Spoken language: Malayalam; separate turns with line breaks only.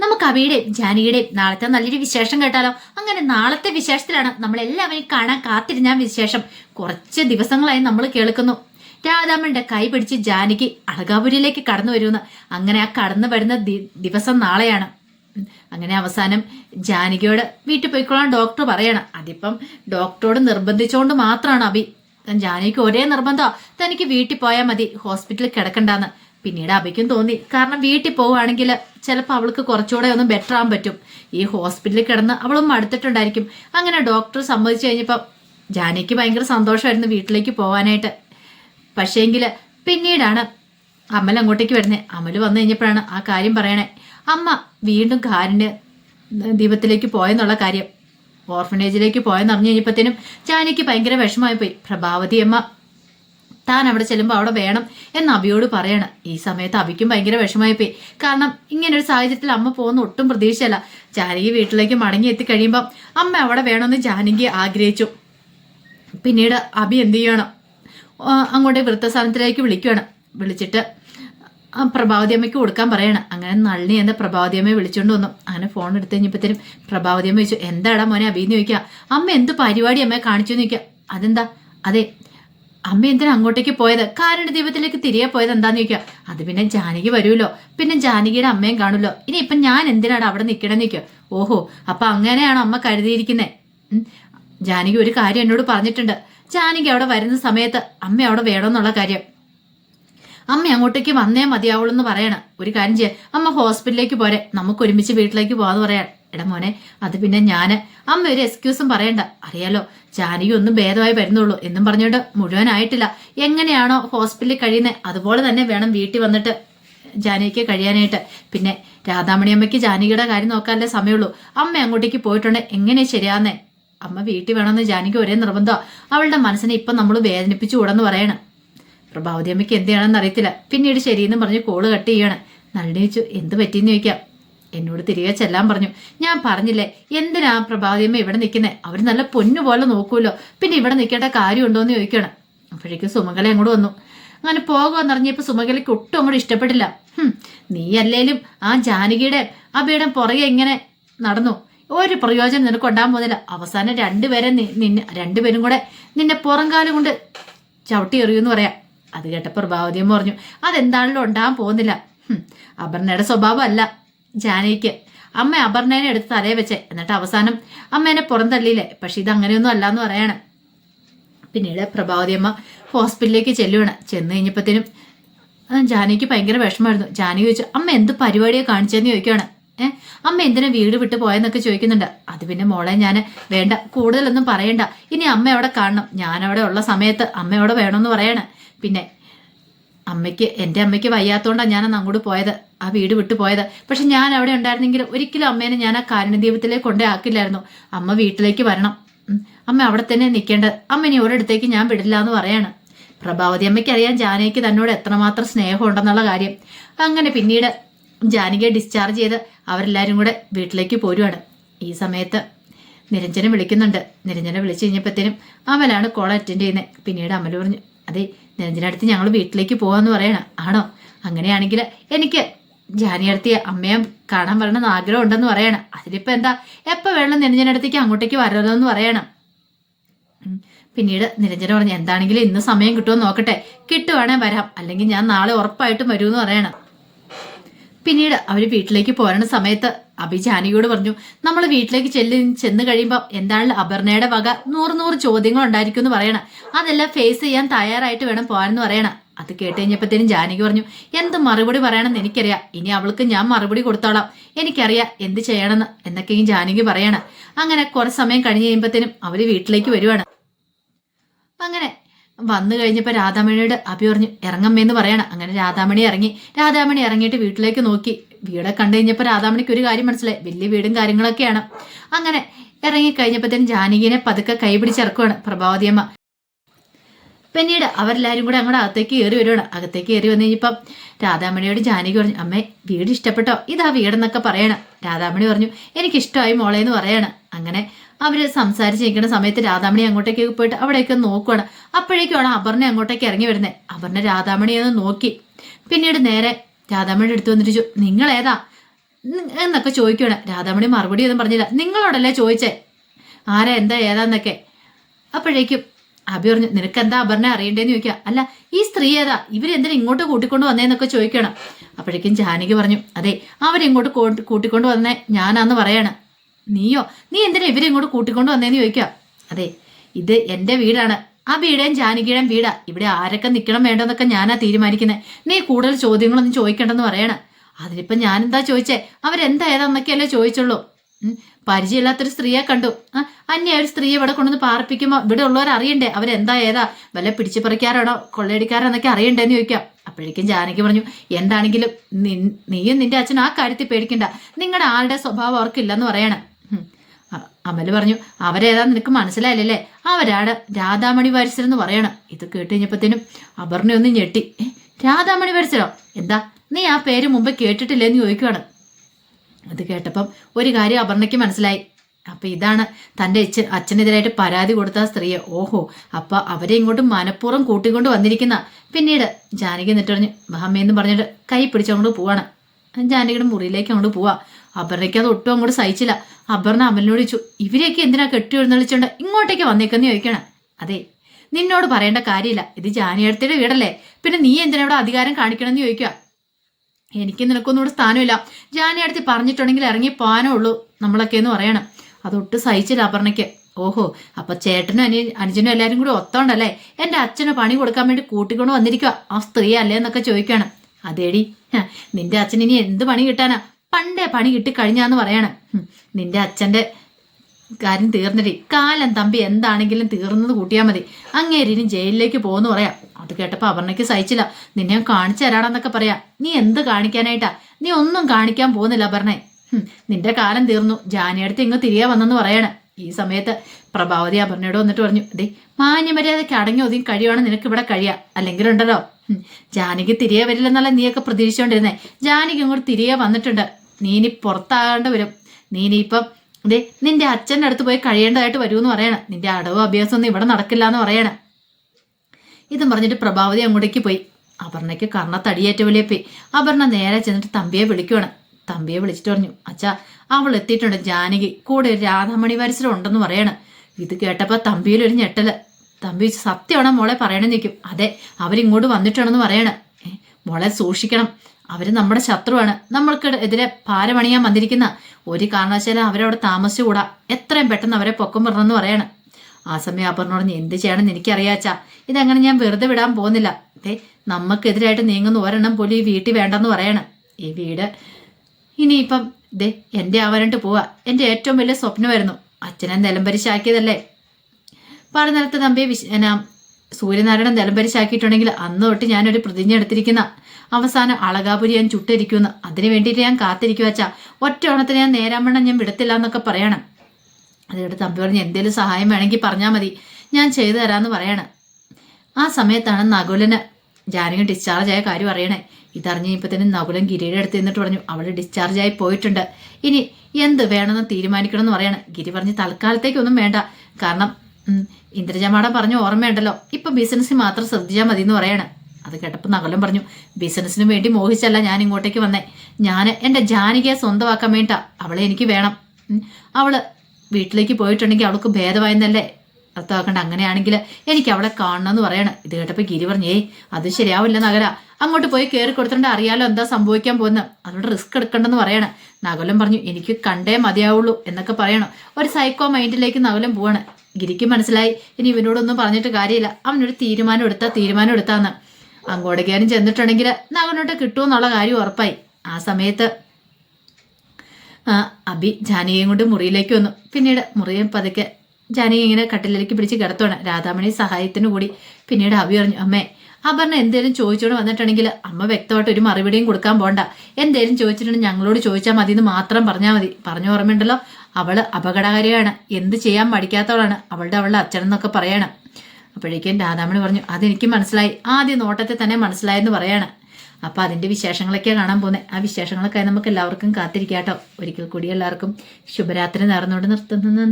നമുക്ക് അവയുടെയും ജാനിയുടെയും നാളത്തെ നല്ലൊരു വിശേഷം കേട്ടാലോ? അങ്ങനെ നാളത്തെ വിശേഷത്തിലാണ് നമ്മൾ എല്ലാവരെയും കാണാൻ കാത്തിരുന്ന വിശേഷം. കുറച്ച് ദിവസങ്ങളായി നമ്മൾ കേൾക്കുന്നു. രാധാമന്റെ കൈ പിടിച്ച് ജാനകി അളകാപുരിയിലേക്ക് കടന്നു വരുമെന്ന് അങ്ങനെ ആ കടന്നു വരുന്ന ദിവസം നാളെയാണ്. അങ്ങനെ അവസാനം ജാനകിയോട് വീട്ടിൽ പോയിക്കോളാൻ ഡോക്ടർ പറയണം. അതിപ്പം ഡോക്ടറോട് നിർബന്ധിച്ചുകൊണ്ട് മാത്രമാണ് അഭി. ജാനകിക്ക് ഒരേ നിർബന്ധം. തനിക്ക് വീട്ടിൽ പോയാൽ മതി. ഹോസ്പിറ്റലിൽ കിടക്കണ്ടെന്ന്. പിന്നീട് അഭിക്കും തോന്നി. കാരണം വീട്ടിൽ പോവുകയാണെങ്കിൽ ചിലപ്പോൾ അവൾക്ക് കുറച്ചുകൂടെ ഒന്ന് ബെറ്റർ ആകാൻ പറ്റും. ഈ ഹോസ്പിറ്റലിൽ കിടന്ന് അവളും മടുത്തിട്ടുണ്ടായിരിക്കും. അങ്ങനെ ഡോക്ടർ സമ്മതിച്ചു കഴിഞ്ഞപ്പോൾ ജാനയ്ക്ക് ഭയങ്കര സന്തോഷമായിരുന്നു വീട്ടിലേക്ക് പോകാനായിട്ട് പക്ഷേങ്കിൽ പിന്നീടാണ് അമൽ അങ്ങോട്ടേക്ക് വരുന്നത് അമൽ വന്നു കഴിഞ്ഞപ്പോഴാണ് ആ കാര്യം പറയണേ. അമ്മ വീണ്ടും കാരിന്റെ ദീപത്തിലേക്ക് പോയെന്നുള്ള കാര്യം. ഓർഫനേജിലേക്ക് പോയെന്ന് അറിഞ്ഞു കഴിഞ്ഞപ്പോഴത്തേനും ജാനയ്ക്ക് ഭയങ്കര വിഷമമായി പോയി. പ്രഭാവതി അമ്മ താൻ അവിടെ ചെല്ലുമ്പോൾ അവിടെ വേണം എന്ന് അബിയോട് പറയണം. ഈ സമയത്ത് അബിക്കും ഭയങ്കര വിഷമമായി പോയി. കാരണം ഇങ്ങനെ ഒരു സാഹചര്യത്തിൽ അമ്മ പോകുന്ന ഒട്ടും പ്രതീക്ഷയല്ല. ജാനകി വീട്ടിലേക്ക് മടങ്ങി എത്തി കഴിയുമ്പോൾ അമ്മ അവിടെ വേണമെന്ന് ജാനകി ആഗ്രഹിച്ചു. പിന്നീട് അബി എന്ത് ചെയ്യണം? അങ്ങോട്ടേ വൃത്തസ്ഥാനത്തിലേക്ക് വിളിക്കുകയാണ് വിളിച്ചിട്ട് പ്രഭാവതി അമ്മയ്ക്ക് കൊടുക്കാൻ പറയണം. അങ്ങനെ നളിനി എന്ന പ്രഭാവതി അമ്മയെ വിളിച്ചുകൊണ്ട് വന്നു. അങ്ങനെ ഫോൺ എടുത്ത് കഴിഞ്ഞപ്പോഴത്തേനും പ്രഭാവതി അമ്മ ചോദിച്ചു എന്താടാ മോനെ അബീന്ന് ചോദിക്കുക അമ്മ എന്ത് പരിപാടി അമ്മയെ കാണിച്ചു എന്ന് ചോദിക്കുക അതെന്താ? അതെ അമ്മ എന്തിനാ അങ്ങോട്ടേക്ക് പോയത്? കാരുടെ ദീപത്തിലേക്ക് തിരികെ പോയത് എന്താന്ന് ചോദിക്കുക. അത് പിന്നെ ജാനകി വരുമല്ലോ. പിന്നെ ജാനകിയുടെ അമ്മയും കാണുമല്ലോ. ഇനി ഇപ്പം ഞാൻ എന്തിനാണ് അവിടെ നിൽക്കണമെന്ന് ചോദിക്കുക. ഓഹോ അപ്പൊ അങ്ങനെയാണോ അമ്മ കരുതിയിരിക്കുന്നത് ജാനകി ഒരു കാര്യം എന്നോട് പറഞ്ഞിട്ടുണ്ട്. ജാനകി അവിടെ വരുന്ന സമയത്ത് അമ്മ അവിടെ വേണമെന്നുള്ള കാര്യം. അമ്മ അങ്ങോട്ടേക്ക് വന്നേ മതിയാവുള്ളൂ എന്ന് പറയണം. ഒരു കാര്യം ചെയ്യാം. അമ്മ ഹോസ്പിറ്റലിലേക്ക് പോരെ. നമുക്ക് ഒരുമിച്ച് വീട്ടിലേക്ക് പോവാന്ന് പറയാൻ. എടാ മോനെ അത് പിന്നെ ഞാൻ അമ്മ ഒരു എക്സ്ക്യൂസും പറയണ്ട. അറിയാലോ ജാനകി ഒന്നും ഭേദമായി വരുന്നുള്ളൂ എന്നും പറഞ്ഞുകൊണ്ട് മുഴുവനായിട്ടില്ല. എങ്ങനെയാണോ ഹോസ്പിറ്റലിൽ കഴിയുന്നത് അതുപോലെ തന്നെ വേണം വീട്ടിൽ വന്നിട്ട് ജാനകിക്ക് കഴിയാനായിട്ട്. പിന്നെ രാധാമണി അമ്മയ്ക്ക് ജാനകിയുടെ കാര്യം നോക്കാനല്ലേ സമയമുള്ളൂ. അമ്മ അങ്ങോട്ടേക്ക് പോയിട്ടുണ്ട്. എങ്ങനെ ശരിയാന്നേ? അമ്മ വീട്ടിൽ വേണമെന്ന് ജാനകി ഒരേ നിർബന്ധം അവളുടെ മനസ്സിനെ ഇപ്പം നമ്മൾ വേദനിപ്പിച്ചു കൂടെന്ന് പറയണം. പ്രഭാവതി അമ്മയ്ക്ക് എന്ത് ചെയ്യണമെന്ന് അറിയത്തില്ല. പിന്നീട് ശരിയെന്ന് പറഞ്ഞ് കോൾ കട്ട് ചെയ്യണം. നളിനി ചോദിച്ചു എന്ത് പറ്റിയെന്ന് ചോദിക്കാം. എന്നോട് തിരികെ ചെല്ലാൻ പറഞ്ഞു. ഞാൻ പറഞ്ഞില്ലേ എന്തിനാ പ്രഭാതിയമ്മ ഇവിടെ നിൽക്കുന്നത് അവർ നല്ല പൊന്നു പോലെ നോക്കുമല്ലോ പിന്നെ ഇവിടെ നിൽക്കേണ്ട കാര്യമുണ്ടോ എന്ന് ചോദിക്കണം അപ്പോഴേക്കും സുമകല അങ്ങോട്ട് വന്നു. അങ്ങനെ പോകുമെന്ന് അറിഞ്ഞപ്പോൾ സുമകലയ്ക്ക് ഒട്ടും അങ്ങോട്ട് ഇഷ്ടപ്പെട്ടില്ല. നീ അല്ലേലും ആ ജാനകിയുടെ അബിയുടെ പുറകെ ഇങ്ങനെ നടന്നു. ഒരു പ്രയോജനം നിനക്ക് ഉണ്ടാകാൻ പോകുന്നില്ല. അവസാനം രണ്ടുപേരെ നിന്നെ രണ്ടുപേരും കൂടെ നിന്നെ പുറംകാലം കൊണ്ട് ചവിട്ടി എറിയുമെന്ന് പറയാം. അത് കേട്ടപ്പോൾ പ്രഭാവതിയും പറഞ്ഞു അതെന്താണല്ലോ ഉണ്ടാകാൻ പോകുന്നില്ല. അപർണയുടെ സ്വഭാവം അല്ല ജാനകിക്ക്. അമ്മ അപർണേനെ എടുത്ത് തലയെ വെച്ചേ. എന്നിട്ട് അവസാനം അമ്മ എന്നെ പുറന്തള്ളിയില്ലേ പക്ഷെ ഇത് അങ്ങനെയൊന്നും അല്ല എന്ന് പറയാണ്. പിന്നീട് പ്രഭാവതി അമ്മ ഹോസ്പിറ്റലിലേക്ക് ചെല്ലുവാണ്. ചെന്ന് കഴിഞ്ഞപ്പോഴത്തേനും ജാനകിക്ക് ഭയങ്കര വിഷമമായിരുന്നു. ജാനകി ചോദിച്ചു അമ്മ എന്ത് പരിപാടിയെ കാണിച്ചതെന്ന് ചോദിക്കുകയാണ് ഏഹ് അമ്മ എന്തിനാ വീട് വിട്ട് പോയെന്നൊക്കെ ചോദിക്കുന്നുണ്ട്. അത് പിന്നെ മോളെ ഞാൻ വേണ്ട കൂടുതലൊന്നും പറയണ്ട. ഇനി അമ്മ അവിടെ കാണണം. ഞാനവിടെ ഉള്ള സമയത്ത് അമ്മ അവിടെ വേണമെന്ന് പറയാണ്. പിന്നെ അമ്മയ്ക്ക് എന്റെ അമ്മയ്ക്ക് വയ്യാത്തോണ്ടാണ് ഞാനന്ന് അങ്ങോട്ട് പോയത്. ആ വീട് വിട്ടു പോയത് പക്ഷെ ഞാൻ അവിടെ ഉണ്ടായിരുന്നെങ്കിൽ ഒരിക്കലും അമ്മേനെ ഞാൻ ആ കാരുണ്യദീപത്തിലേക്ക് കൊണ്ടേ ആക്കില്ലായിരുന്നു അമ്മ വീട്ടിലേക്ക് വരണം. അമ്മ അവിടെ തന്നെ നിൽക്കേണ്ടത്. അമ്മ ഇനി ഒരിടത്തേക്ക് ഞാൻ വിടില്ല എന്ന് പറയാണ്. പ്രഭാവതി അമ്മയ്ക്ക് അറിയാം ജാനകിക്ക് തന്നോട് എത്രമാത്രം സ്നേഹം ഉണ്ടെന്നുള്ള കാര്യം. അങ്ങനെ പിന്നീട് ജാനകിയെ ഡിസ്ചാർജ് ചെയ്ത് അവരെല്ലാവരും കൂടെ വീട്ടിലേക്ക് പോരുവാണ്. ഈ സമയത്ത് നിരഞ്ജനം വിളിക്കുന്നുണ്ട്. നിരഞ്ജനെ വിളിച്ചു കഴിഞ്ഞപ്പോഴത്തേനും അമലാണ് കോൾ അറ്റൻഡ് ചെയ്യുന്നത് പിന്നീട് അമൽ പറഞ്ഞു അതെ നിരഞ്ജനടുത്ത് ഞങ്ങൾ വീട്ടിലേക്ക് പോകാമെന്ന് പറയണം. ആണോ? അങ്ങനെയാണെങ്കിൽ എനിക്ക് ജാനിയടുത്ത് അമ്മയെ കാണാൻ വരണമെന്ന് ആഗ്രഹം ഉണ്ടെന്ന് പറയണം. അതിലിപ്പോൾ എന്താ? എപ്പോൾ വേണം നിരഞ്ജനടുത്തേക്ക് അങ്ങോട്ടേക്ക് വരണമെന്ന് എന്ന് പറയണം പിന്നീട് നിരഞ്ജന പറഞ്ഞു എന്താണെങ്കിലും ഇന്ന് സമയം കിട്ടുമോ നോക്കട്ടെ. കിട്ടുവാണേ വരാം. അല്ലെങ്കിൽ ഞാൻ നാളെ ഉറപ്പായിട്ടും വരുമെന്ന് പറയണം. പിന്നീട് അവർ വീട്ടിലേക്ക് പോരണ സമയത്ത് അഭി ജാനകിയോട് പറഞ്ഞു നമ്മൾ വീട്ടിലേക്ക് ചെല്ലി ചെന്ന് കഴിയുമ്പോൾ എന്താണ് അപർണയുടെ വക നൂറ് നൂറ് ചോദ്യങ്ങൾ ഉണ്ടായിരിക്കും എന്ന് പറയണം. അതെല്ലാം ഫേസ് ചെയ്യാൻ തയ്യാറായിട്ട് വേണം പോകാൻ എന്ന് പറയണം. അത് കേട്ട് കഴിഞ്ഞപ്പോഴത്തേനും ജാനകി പറഞ്ഞു എന്ത് മറുപടി പറയണമെന്ന് എനിക്കറിയാം. ഇനി അവൾക്ക് ഞാൻ മറുപടി കൊടുത്തോളാം. എനിക്കറിയാം എന്ത് ചെയ്യണമെന്ന് എന്നൊക്കെയും ജാനകി പറയണം. അങ്ങനെ കുറച്ച് സമയം കഴിഞ്ഞ് കഴിയുമ്പോഴത്തേനും അവർ വീട്ടിലേക്ക് വരുവാണ്. അങ്ങനെ വന്നു കഴിഞ്ഞപ്പോൾ രാധാമണിയോട് അഭി പറഞ്ഞു ഇറങ്ങമ്മേന്ന് പറയണം. അങ്ങനെ രാധാമണി ഇറങ്ങി. രാധാമണി ഇറങ്ങിയിട്ട് വീട്ടിലേക്ക് നോക്കി. വീടെ കണ്ടു കഴിഞ്ഞപ്പോൾ രാധാമണിക്ക് ഒരു കാര്യം മനസ്സിലായി. വലിയ വീടും കാര്യങ്ങളൊക്കെയാണ്. അങ്ങനെ ഇറങ്ങി കഴിഞ്ഞപ്പോഴത്തേനും ജാനകിനെ പതുക്കെ കൈപിടിച്ചിറക്കുവാണ് പ്രഭാവതിയമ്മ പിന്നീട് അവരെല്ലാവരും കൂടെ അങ്ങോട്ട് അകത്തേക്ക് കയറി വരുവാണ്. അകത്തേക്ക് കയറി വന്നു കഴിഞ്ഞപ്പം രാധാമണിയോട് ജാനകി പറഞ്ഞു അമ്മേ വീട് ഇഷ്ടപ്പെട്ടോ? ഇതാ വീടെന്നൊക്കെ പറയണം. രാധാമണി പറഞ്ഞു എനിക്കിഷ്ടമായി മോളെ എന്ന് പറയണം. അങ്ങനെ അവർ സംസാരിച്ച് നിൽക്കുന്ന സമയത്ത് രാധാമണി അങ്ങോട്ടേക്ക് പോയിട്ട് അവിടെയൊക്കെ നോക്കുവാണ്. അപ്പോഴേക്കുമാണ് അപർണ അങ്ങോട്ടേക്ക് ഇറങ്ങി വരുന്നത് അപർണ രാധാമണിയെ ഒന്ന് നോക്കി. പിന്നീട് നേരെ രാധാമണിയുടെ അടുത്ത് വന്നിട്ട് നിങ്ങൾ ഏതാ എന്നൊക്കെ ചോദിക്കുകയാണ് രാധാമണി മറുപടി ഒന്നും പറഞ്ഞില്ല. നിങ്ങളോടല്ലേ ചോദിച്ചേ? ആരാ? എന്താ? ഏതാന്നൊക്കെ. അപ്പോഴേക്കും അഭി പറഞ്ഞു നിനക്ക് എന്താ അപർണ അറിയണ്ടേന്ന് ചോദിക്കുക അല്ല ഈ സ്ത്രീ ഏതാ? ഇവരെന്തിനാ ഇങ്ങോട്ട് കൂട്ടിക്കൊണ്ട് വന്നേന്നൊക്കെ ചോദിക്കണം. അപ്പോഴേക്കും ജാനകി പറഞ്ഞു അതെ അവരിങ്ങോട്ട് കൂട്ടിക്കൊണ്ട് വന്നേ ഞാനാന്ന് പറയാണ്. നീയോ? നീ എന്തിനാ ഇവരെ ഇങ്ങോട്ട് കൂട്ടിക്കൊണ്ട് വന്നേന്ന് ചോദിക്കുക അതെ ഇത് എന്റെ വീടാണ്. ആ വീടേം ജാനകിയുടെയും വീടാ. ഇവിടെ ആരൊക്കെ നിൽക്കണം വേണ്ടെന്നൊക്കെ ഞാനാ തീരുമാനിക്കുന്നത് നീ കൂടുതൽ ചോദ്യങ്ങളൊന്നും ചോദിക്കണ്ടെന്ന് പറയണം. അതിനിപ്പോ ഞാനെന്താ ചോദിച്ചേ? അവരെന്താ ഏതാന്നൊക്കെയല്ലേ ചോദിച്ചുള്ളൂ. പരിചയമില്ലാത്തൊരു സ്ത്രീയെ കണ്ടു. അന്യ ഒരു സ്ത്രീയെ ഇവിടെ കൊണ്ടുവന്ന് പാർപ്പിക്കുമ്പോൾ ഇവിടെ ഉള്ളവർ അറിയണ്ടേ? അവരെന്താ ഏതാ? വല്ല പിടിച്ചു പറിക്കാരാണോ അറിയണ്ടേ അറിയണ്ടേന്ന് ചോദിക്കാം. അപ്പോഴേക്കും ജാനകി പറഞ്ഞു എന്താണെങ്കിലും നീയും നിന്റെ അച്ഛൻ ആ കാര്യത്തിൽ പേടിക്കണ്ട. നിങ്ങളുടെ ആളുടെ സ്വഭാവം അവർക്കില്ലെന്ന് പറയണം. ഉം. അ- അമൽ പറഞ്ഞു അവരേതാ? നിനക്ക് മനസ്സിലായില്ലല്ലേ? അവരാണ് രാധാമണി വാരിസൽ എന്ന് പറയണം. ഇത് കേട്ട് കഴിഞ്ഞപ്പോഴത്തേനും അപർണ ഒന്ന് ഞെട്ടി. രാധാമണി വാരിസലോ എന്താ? നീ ആ പേര് മുമ്പ് കേട്ടിട്ടില്ലേന്ന് ചോദിക്കുവാണ്. അത് കേട്ടപ്പം ഒരു കാര്യം അപർണയ്ക്ക് മനസ്സിലായി. അപ്പൊ ഇതാണ് തന്റെ അച്ഛൻ അച്ഛനെതിരായിട്ട് പരാതി കൊടുത്ത സ്ത്രീയെ. ഓഹോ അപ്പൊ അവരെ ഇങ്ങോട്ട് മനഃപൂർവം കൂട്ടിക്കൊണ്ട് വന്നിരിക്കുന്ന. പിന്നീട് ജാനകി എന്നിട്ട് പറഞ്ഞു മഹമ്മയെന്ന് പറഞ്ഞിട്ട് കൈ പിടിച്ചങ്ങോട്ട് പോവാണ്. ജാനകിയുടെ മുറിയിലേക്ക് അങ്ങോട്ട് പോവാ. അപർണയ്ക്ക് അത് ഒട്ടും അങ്ങോട്ട് സഹിച്ചില്ല. അപർണ അമലിനോട് ചോദിച്ചു ഇവരെയൊക്കെ എന്തിനാ കെട്ടി എഴുന്നള്ളിച്ചോണ്ട് ഇങ്ങോട്ടേക്ക് വന്നേക്കെന്ന് ചോദിക്കണം? അതെ നിന്നോട് പറയേണ്ട കാര്യമില്ല. ഇത് ജാനിയടുത്തയുടെ വീടല്ലേ. പിന്നെ നീ എന്തിനാ ഇവിടെ അധികാരം കാണിക്കണമെന്ന് ചോദിക്കുക എനിക്ക് നിനക്കൊന്നും ഇവിടെ സ്ഥാനമില്ല. ജാനി അടുത്ത് പറഞ്ഞിട്ടുണ്ടെങ്കിൽ ഇറങ്ങി പോകാനേ ഉള്ളൂ നമ്മളൊക്കെ എന്ന് പറയണം. അതൊട്ട് സഹിച്ചില്ല അപർണയ്ക്ക്. ഓഹോ അപ്പൊ ചേട്ടനും അനി അനുജനും എല്ലാവരും കൂടി ഒത്തോണ്ടല്ലേ? എന്റെ അച്ഛന് പണി കൊടുക്കാൻ വേണ്ടി കൂട്ടിക്കൊണ്ട് വന്നിരിക്കുക ആ സ്ത്രീ അല്ലേ എന്നൊക്കെ ചോദിക്കുകയാണ് അതേടി നിന്റെ അച്ഛൻ ഇനി എന്ത് പണി കിട്ടാനാ? പണ്ടേ പണി കിട്ടിക്കഴിഞ്ഞാന്ന് പറയണം. നിന്റെ അച്ഛന്റെ കാര്യം തീർന്നിട്ട് ഇക്കാലം തമ്പി എന്താണെങ്കിലും തീർന്നത് കൂട്ടിയാൽ മതി. അങ്ങേരിനും ജയിലിലേക്ക് പോകുന്നു പറയാം. അത് കേട്ടപ്പോൾ അപർണയ്ക്ക് സഹിച്ചില്ല. നിന്നെ കാണിച്ചു തരാടാന്നൊക്കെ പറയാം. നീ എന്ത് കാണിക്കാനായിട്ടാ? നീ ഒന്നും കാണിക്കാൻ പോകുന്നില്ല അപർണേ. നിന്റെ കാലം തീർന്നു. ജാനിയടുത്ത് ഇങ്ങ് തിരികെ വന്നെന്ന് പറയണേ. ഈ സമയത്ത് പ്രഭാവതി അപർണയോട് വന്നിട്ട് പറഞ്ഞു ദേ മാന്യമര്യാദയ്ക്ക് അടങ്ങി ഒതുങ്ങി കഴിയുവാണ് നിനക്ക് ഇവിടെ കഴിയാം. അല്ലെങ്കിൽ ഉണ്ടല്ലോ ജാനിക്ക് ജാനകി തിരികെ വരില്ലെന്നല്ല നീയൊക്കെ പ്രതീക്ഷിച്ചോണ്ടിരുന്നേ. ജാനിക്ക് ഇങ്ങോട്ട് തിരികെ വന്നിട്ടുണ്ട്. നീ ഇനി പുറത്താകേണ്ടി വരും. നീ ഇനിയിപ്പം ദേ നിന്റെ അച്ഛന്റെ അടുത്ത് പോയി കഴിയേണ്ടതായിട്ട് വരുമെന്ന് പറയണം. നിന്റെ അടവ് അഭ്യാസം ഒന്നും ഇവിടെ നടക്കില്ല എന്ന് പറയണം. ഇതും പറഞ്ഞിട്ട് പ്രഭാവതി അങ്ങോട്ടേക്ക് പോയി. അപർണയ്ക്ക് കർണത്തടിയേറ്റ പോയി അപർണ നേരെ ചെന്നിട്ട് തമ്പിയെ വിളിക്കുവാണ്. തമ്പിയെ വിളിച്ചിട്ട് പറഞ്ഞു അച്ഛാ അവൾ എത്തിയിട്ടുണ്ട് ജാനകി. കൂടെ ഒരു രാധാമണി പരിസരം ഉണ്ടെന്ന് പറയണം. ഇത് കേട്ടപ്പോൾ തമ്പിയിലൊരു ഞെട്ടൽ. തമ്പി സത്യമാണോ മോളെ പറയണമെന്ന് നിൽക്കും അതെ അവരിങ്ങോട്ട് വന്നിട്ടുണ്ടെന്ന് പറയണ്. മോളെ സൂക്ഷിക്കണം. അവർ നമ്മുടെ ശത്രുവാണ്. നമ്മൾക്ക് എതിരെ ഭാരമണിയാൻ വന്നിരിക്കുന്ന ഒരു കാരണവശാലും അവരവിടെ താമസിച്ചുകൂടാ. എത്രയും പെട്ടെന്ന് അവരെ പൊക്കം വിടണമെന്ന് പറയണം. ആ സമയം അപർണ പറഞ്ഞു എന്ത് ചെയ്യണമെന്ന് എനിക്കറിയാച്ചാ ഇതങ്ങനെ ഞാൻ വെറുതെ വിടാൻ പോകുന്നില്ല. ഏ നമുക്കെതിരായിട്ട് നീങ്ങുന്ന ഒരെണ്ണം പോലും ഈ വീട്ടിൽ വേണ്ടെന്ന് പറയണം. ഈ വീട് ഇനിയിപ്പം ദേ എന്റെ ആവാനായിട്ട് പോവാ. എന്റെ ഏറ്റവും വലിയ സ്വപ്നമായിരുന്നു. അച്ഛനെ നിലംപരിശാക്കിയതല്ലേ? നേരത്തെ വിശ എന്നാ സൂര്യനാരായണൻ നിലംപരിശാക്കിയിട്ടുണ്ടെങ്കിൽ അന്ന് തൊട്ട് ഞാനൊരു പ്രതിജ്ഞ എടുത്തിരിക്കുന്ന അവസാനം അളകാപുരി ഞാൻ ചുട്ടിരിക്കുന്നു അതിനു വേണ്ടിയിട്ട് ഞാൻ കാത്തിരിക്കുക വെച്ചാ ഒറ്റ ഓണത്തിന് ഞാൻ നേരാമണ്ണം ഞാൻ വിടത്തില്ല എന്നൊക്കെ പറയണം. അതുകൊണ്ട് തമ്പി പറഞ്ഞ് എന്തെങ്കിലും സഹായം വേണമെങ്കിൽ പറഞ്ഞാൽ മതി. ഞാൻ ചെയ്തു തരാമെന്ന് പറയണം. ആ സമയത്താണ് നകുലന് ജാനകി ഡിസ്ചാർജ് ആയ കാര്യം അറിയണേ. ഇതറിഞ്ഞ് ഇപ്പത്തന്നെ നകുലൻ ഗിരിയുടെ അടുത്ത് നിന്നിട്ട് പറഞ്ഞു അവൾ ഡിസ്ചാർജ് ആയി പോയിട്ടുണ്ട്. ഇനി എന്ത് വേണമെന്ന് തീരുമാനിക്കണമെന്ന് പറയണം. ഗിരി പറഞ്ഞ് തൽക്കാലത്തേക്കൊന്നും വേണ്ട. കാരണം ഇന്ദ്രജമാടം പറഞ്ഞു ഓർമ്മയുണ്ടല്ലോ. ഇപ്പൊ ബിസിനസ്സിൽ മാത്രം ശ്രദ്ധിച്ചാൽ മതി എന്ന് പറയാണ്. അത് കേട്ടപ്പോൾ നകലും പറഞ്ഞു ബിസിനസ്സിന് വേണ്ടി മോഹിച്ചല്ല ഞാൻ ഇങ്ങോട്ടേക്ക് വന്നേ. ഞാൻ എന്റെ ജാനികയെ സ്വന്തമാക്കാൻ വേണ്ട അവളെ എനിക്ക് വേണം. അവൾ വീട്ടിലേക്ക് പോയിട്ടുണ്ടെങ്കിൽ അവൾക്ക് ഭേദമായെന്നല്ലേ അർത്ഥമാക്കണ്ട. അങ്ങനെയാണെങ്കിൽ എനിക്ക് അവളെ കാണണമെന്ന് പറയണം. ഇത് കേട്ടപ്പോൾ ഗിരി പറഞ്ഞു ഏയ് അത് ശരിയാവില്ല നഗര അങ്ങോട്ട് പോയി കയറി കൊടുത്തിട്ടുണ്ട്. അറിയാലോ എന്താ സംഭവിക്കാൻ പോകുന്നത്. അതുകൊണ്ട് റിസ്ക് എടുക്കണ്ടെന്ന് പറയണം. നഗലം പറഞ്ഞു എനിക്ക് കണ്ടേ മതിയാവുള്ളൂ എന്നൊക്കെ പറയണം. ഒരു സൈക്കോ മൈൻഡിലേക്ക് നഗലം പോവാണ്. ഗിരിക്ക് മനസ്സിലായി. ഇനി ഇവനോടൊന്നും പറഞ്ഞിട്ട് കാര്യമില്ല. അവനൊരു തീരുമാനം എടുത്താ തീരുമാനം എടുത്താന്ന്. അങ്ങോട്ടേക്കാരും ചെന്നിട്ടുണ്ടെങ്കിൽ നഗനോട്ട് കിട്ടുമെന്നുള്ള കാര്യം ഉറപ്പായി. ആ സമയത്ത് അബി ജാനകിയും കൊണ്ട് മുറിയിലേക്ക് വന്നു. പിന്നീട് മുറിയെ പതുക്കെ ജാനകി ഇങ്ങനെ കട്ടിലേക്ക് പിടിച്ച് കിടത്തുവാണ്. രാധാമണി സഹായത്തിന് കൂടി പിന്നീട് അബി പറഞ്ഞു അമ്മേ അപർണ എന്തേലും ചോദിച്ചോണ്ട് വന്നിട്ടുണ്ടെങ്കിൽ അമ്മ വ്യക്തമായിട്ട് ഒരു മറുപടിയും കൊടുക്കാൻ പോണ്ട. എന്തേലും ചോദിച്ചിട്ടുണ്ടെങ്കിൽ ഞങ്ങളോട് ചോദിച്ചാൽ മതി എന്ന് മാത്രം പറഞ്ഞാൽ മതി. പറഞ്ഞു ഓർമ്മയുണ്ടല്ലോ? അവൾ അപകടകാരിയാണ്. എന്ത് ചെയ്യാൻ മടിക്കാത്തവളാണ്. അവളുടെ അവളുടെ അച്ഛനെന്നൊക്കെ പറയണം. അപ്പോഴേക്കും രാധാമണി പറഞ്ഞു അതെനിക്ക് മനസ്സിലായി. ആദ്യ നോട്ടത്തെ തന്നെ മനസ്സിലായെന്ന് പറയാണ്. അപ്പൊ അതിന്റെ വിശേഷങ്ങളൊക്കെ കാണാൻ പോകുന്നത് ആ വിശേഷങ്ങളൊക്കെ നമുക്ക് എല്ലാവർക്കും കാത്തിരിക്കാട്ടോ. ഒരിക്കൽ കൂടി എല്ലാവർക്കും ശുഭരാത്രി നേർന്നുകൊണ്ട് നിർത്തുന്നു.